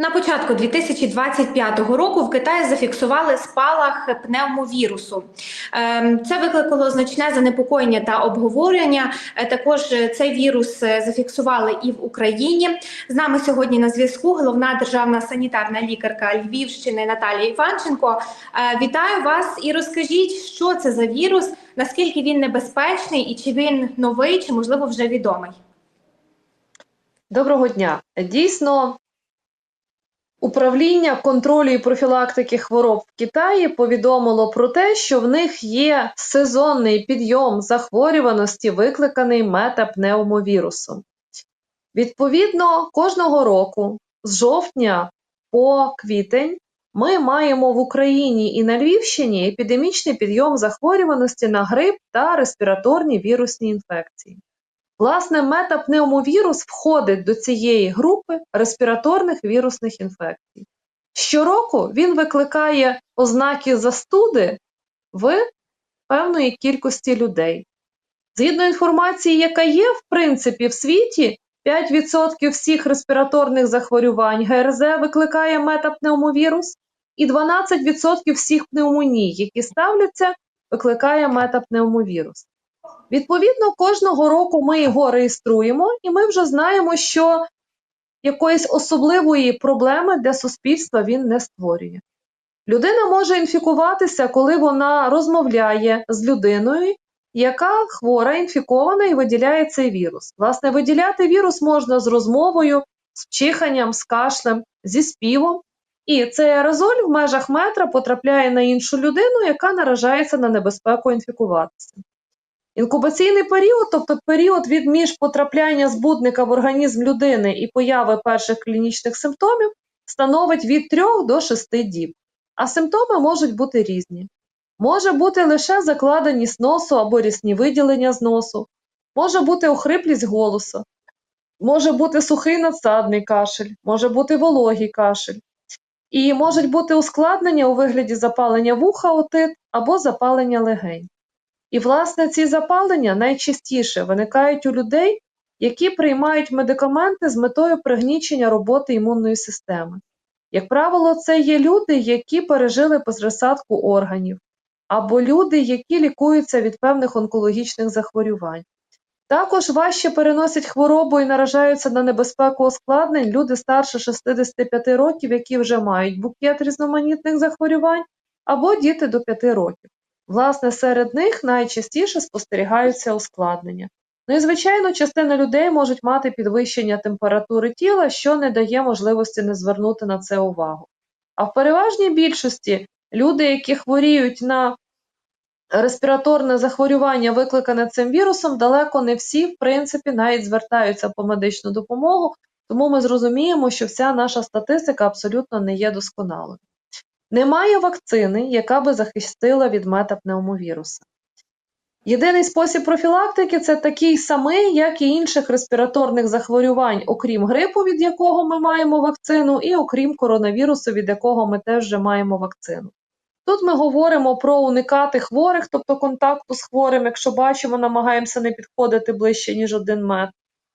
На початку 2025 року в Китаї зафіксували спалах пневмовірусу. Ем, Це викликало значне занепокоєння та обговорення. Е, Також е, цей вірус е, зафіксували і в Україні. З нами сьогодні на зв'язку головна державна санітарна лікарка Львівщини Наталія Іванченко. Вітаю вас і розкажіть, що це за вірус, наскільки він небезпечний і чи він новий, чи можливо вже відомий. Доброго дня. Дійсно, управління контролю і профілактики хвороб в Китаї повідомило про те, що в них є сезонний підйом захворюваності, викликаний метапневмовірусом. Відповідно, кожного року, з жовтня по квітень, ми маємо в Україні і на Львівщині епідемічний підйом захворюваності на грип та респіраторні вірусні інфекції. Власне, метапневмовірус входить до цієї групи респіраторних вірусних інфекцій. Щороку він викликає ознаки застуди в певної кількості людей. Згідно інформації, яка є, в принципі, в світі, 5% всіх респіраторних захворювань ГРЗ викликає метапневмовірус, і 12% всіх пневмоній, які ставляться, викликає метапневмовірус. Відповідно, кожного року ми його реєструємо, і ми вже знаємо, що якоїсь особливої проблеми для суспільства він не створює. Людина може інфікуватися, коли вона розмовляє з людиною, яка хвора, інфікована і виділяє цей вірус. Власне, виділяти вірус можна з розмовою, з чиханням, з кашлем, зі співом. І цей аерозоль в межах метра потрапляє на іншу людину, яка наражається на небезпеку інфікуватися. Інкубаційний період, тобто період від між потрапляння збудника в організм людини і появи перших клінічних симптомів, становить від 3 до 6 діб. А симптоми можуть бути різні. Може бути лише закладеність носу або рісні виділення з носу, може бути охриплість голосу, може бути сухий надсадний кашель, може бути вологий кашель. І можуть бути ускладнення у вигляді запалення вуха отит або запалення легень. І, власне, ці запалення найчастіше виникають у людей, які приймають медикаменти з метою пригнічення роботи імунної системи. Як правило, це є люди, які пережили безрозсадку органів, або люди, які лікуються від певних онкологічних захворювань. Також важче переносять хворобу і наражаються на небезпеку ускладнень люди старше 65 років, які вже мають букет різноманітних захворювань, або діти до 5 років. Власне, серед них найчастіше спостерігаються ускладнення. Ну і, звичайно, частина людей можуть мати підвищення температури тіла, що не дає можливості не звернути на це увагу. А в переважній більшості люди, які хворіють на респіраторне захворювання, викликане цим вірусом, далеко не всі, в принципі, навіть звертаються по медичну допомогу, тому ми зрозуміємо, що вся наша статистика абсолютно не є досконалою. Немає вакцини, яка би захистила від метапневмовіруса. Єдиний спосіб профілактики це такий самий, як і інших респіраторних захворювань, окрім грипу, від якого ми маємо вакцину, і окрім коронавірусу, від якого ми теж вже маємо вакцину. Тут ми говоримо про уникати хворих, тобто контакту з хворим, якщо бачимо, намагаємося не підходити ближче, ніж один метр.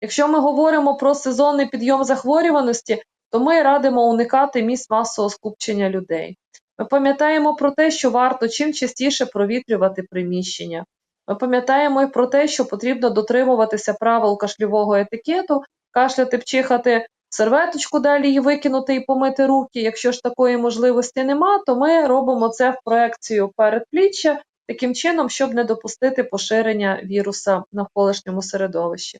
Якщо ми говоримо про сезонний підйом захворюваності, то ми радимо уникати місць масового скупчення людей. Ми пам'ятаємо про те, що варто чим частіше провітрювати приміщення. Ми пам'ятаємо і про те, що потрібно дотримуватися правил кашльового етикету, кашляти, вчихати серветочку, далі її викинути і помити руки. Якщо ж такої можливості нема, то ми робимо це в проекцію передпліччя, таким чином, щоб не допустити поширення віруса навколишньому середовищі.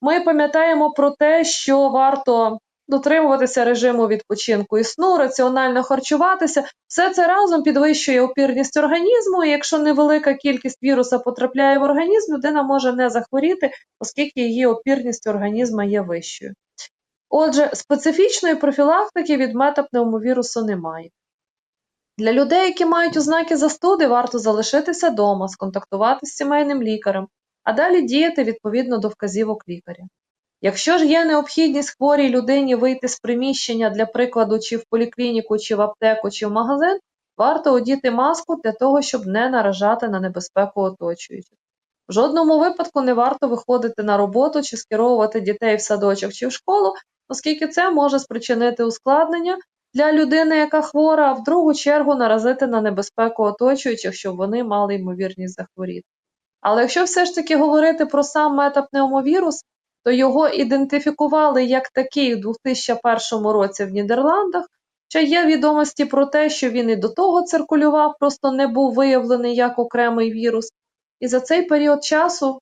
Ми пам'ятаємо про те, що варто дотримуватися режиму відпочинку і сну, раціонально харчуватися. Все це разом підвищує опірність організму. І якщо невелика кількість віруса потрапляє в організм, людина може не захворіти, оскільки її опірність організму є вищою. Отже, специфічної профілактики від метапневмовірусу немає. Для людей, які мають ознаки застуди, варто залишитися вдома, сконтактувати з сімейним лікарем, а далі діяти відповідно до вказівок лікаря. Якщо ж є необхідність хворій людині вийти з приміщення, для прикладу, чи в поліклініку, чи в аптеку, чи в магазин, варто одіти маску для того, щоб не наражати на небезпеку оточуючих. В жодному випадку не варто виходити на роботу чи скеровувати дітей в садочок чи в школу, оскільки це може спричинити ускладнення для людини, яка хвора, а в другу чергу наразити на небезпеку оточуючих, щоб вони мали ймовірність захворіти. Але якщо все ж таки говорити про сам метапневмовірус, то його ідентифікували як такий у 2001 році в Нідерландах. Ще є відомості про те, що він і до того циркулював, просто не був виявлений як окремий вірус. І за цей період часу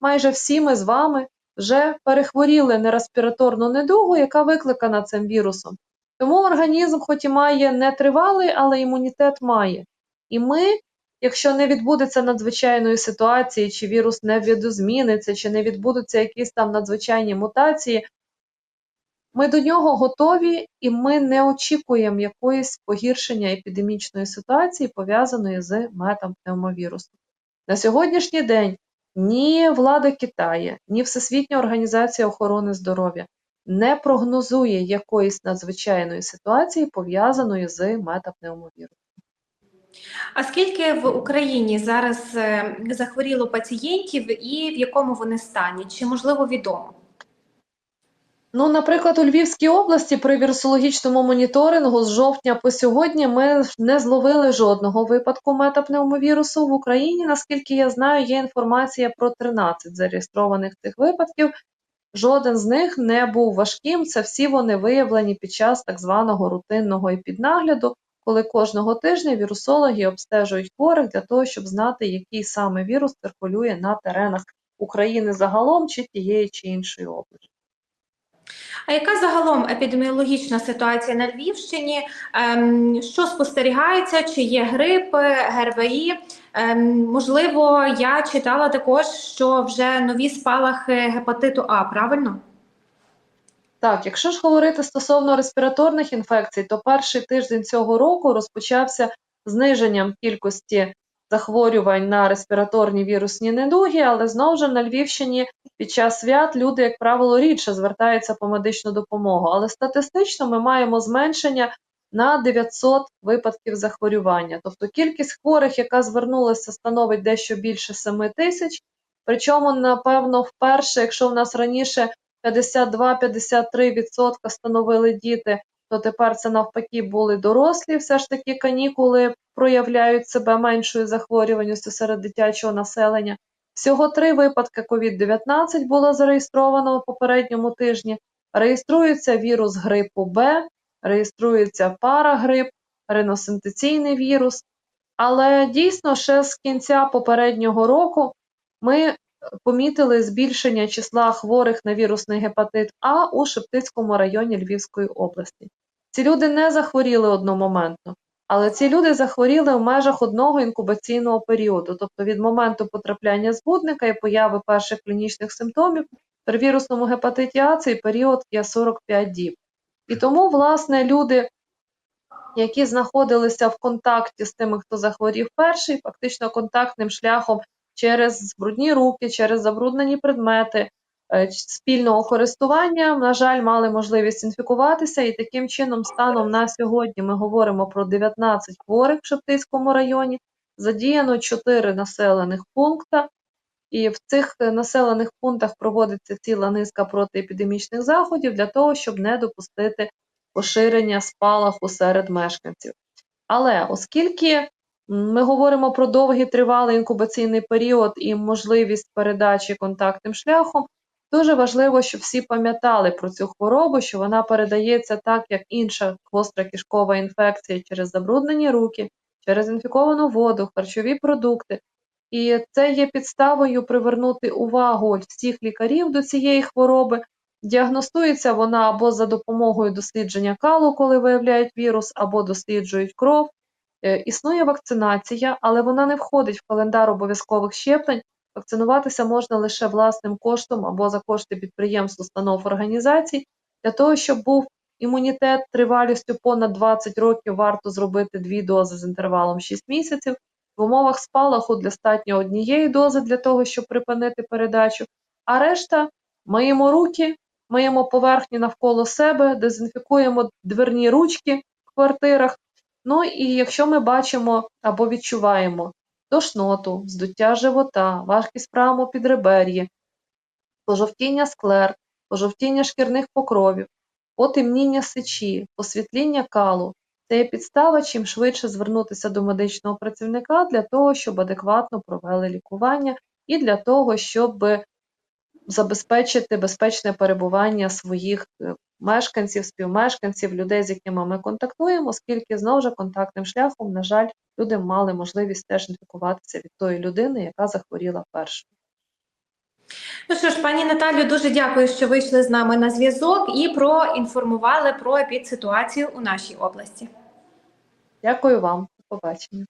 майже всі ми з вами вже перехворіли на респіраторну недугу, яка викликана цим вірусом. Тому організм, хоч і має нетривалий, але імунітет має. І ми, якщо не відбудеться надзвичайної ситуації, чи вірус не відозміниться, чи не відбудуться якісь там надзвичайні мутації, ми до нього готові і ми не очікуємо якоїсь погіршення епідемічної ситуації, пов'язаної з метапневмовірусом. На сьогоднішній день ні влада Китаю, ні Всесвітня організація охорони здоров'я не прогнозує якоїсь надзвичайної ситуації, пов'язаної з метапневмовірусом. А скільки в Україні зараз е, захворіло пацієнтів і в якому вони стані? Чи можливо відомо? Ну, наприклад, у Львівській області при вірусологічному моніторингу з жовтня по сьогодні ми не зловили жодного випадку метапневмовірусу в Україні. Наскільки я знаю, є інформація про 13 зареєстрованих цих випадків. Жоден з них не був важким. Це всі вони виявлені під час так званого рутинного епіднагляду, коли кожного тижня вірусологи обстежують хворих для того, щоб знати, який саме вірус циркулює на теренах України загалом чи тієї чи іншої області. А яка загалом епідеміологічна ситуація на Львівщині? Ем, Що спостерігається? Чи є грип, ГРВІ? Ем, Можливо, я читала також, що вже нові спалахи гепатиту А, правильно? Так, якщо ж говорити стосовно респіраторних інфекцій, то перший тиждень цього року розпочався зниженням кількості захворювань на респіраторні вірусні недуги, але знову ж на Львівщині під час свят люди, як правило, рідше звертаються по медичну допомогу. Але статистично ми маємо зменшення на 900 випадків захворювання. Тобто кількість хворих, яка звернулася, становить дещо більше 7 тисяч. Причому, напевно, вперше, якщо в нас раніше 52-53% становили діти, то тепер це навпаки були дорослі. Все ж таки канікули проявляють себе меншою захворюваністю серед дитячого населення. Всього три випадки COVID-19 було зареєстровано у попередньому тижні. Реєструється вірус грипу Б, реєструється парагрип, риносинтеційний вірус. Але дійсно ще з кінця попереднього року ми помітили збільшення числа хворих на вірусний гепатит А у Шептицькому районі Львівської області. Ці люди не захворіли одномоментно, але ці люди захворіли в межах одного інкубаційного періоду, тобто від моменту потрапляння збудника і появи перших клінічних симптомів при вірусному гепатиті А цей період є 45 діб. І тому, власне, люди, які знаходилися в контакті з тими, хто захворів перший, фактично контактним шляхом через брудні руки, через забруднені предмети е, спільного користування, на жаль, мали можливість інфікуватися, і таким чином, станом на сьогодні, ми говоримо про 19 хворих в Шептицькому районі, задіяно 4 населених пункта. І в цих е, населених пунктах проводиться ціла низка протиепідемічних заходів для того, щоб не допустити поширення спалаху серед мешканців. Але оскільки ми говоримо про довгий тривалий інкубаційний період і можливість передачі контактним шляхом, дуже важливо, щоб всі пам'ятали про цю хворобу, що вона передається так, як інша гостра кишкова інфекція через забруднені руки, через інфіковану воду, харчові продукти. І це є підставою привернути увагу всіх лікарів до цієї хвороби. Діагностується вона або за допомогою дослідження калу, коли виявляють вірус, або досліджують кров. Е, Існує вакцинація, але вона не входить в календар обов'язкових щеплень. Вакцинуватися можна лише власним коштом або за кошти підприємств, установ організацій. Для того, щоб був імунітет тривалістю понад 20 років, варто зробити дві дози з інтервалом 6 місяців. В умовах спалаху достатньо однієї дози для того, щоб припинити передачу, а решта миємо руки, миємо поверхні навколо себе, дезінфікуємо дверні ручки в квартирах. Ну і якщо ми бачимо або відчуваємо тошноту, здуття живота, важкість правому підребер'ї, пожовтіння склер, пожовтіння шкірних покровів, потемніння сечі, посвітління калу. Це є підстава чим швидше звернутися до медичного працівника для того, щоб адекватно провели лікування і для того, щоб забезпечити безпечне перебування своїх е, мешканців, співмешканців, людей, з якими ми контактуємо, оскільки знову ж контактним шляхом, на жаль, люди мали можливість теж інфікуватися від тої людини, яка захворіла першою. Ну що ж, пані Наталю, дуже дякую, що вийшли з нами на зв'язок і проінформували про епідситуацію у нашій області. Дякую вам, до побачення.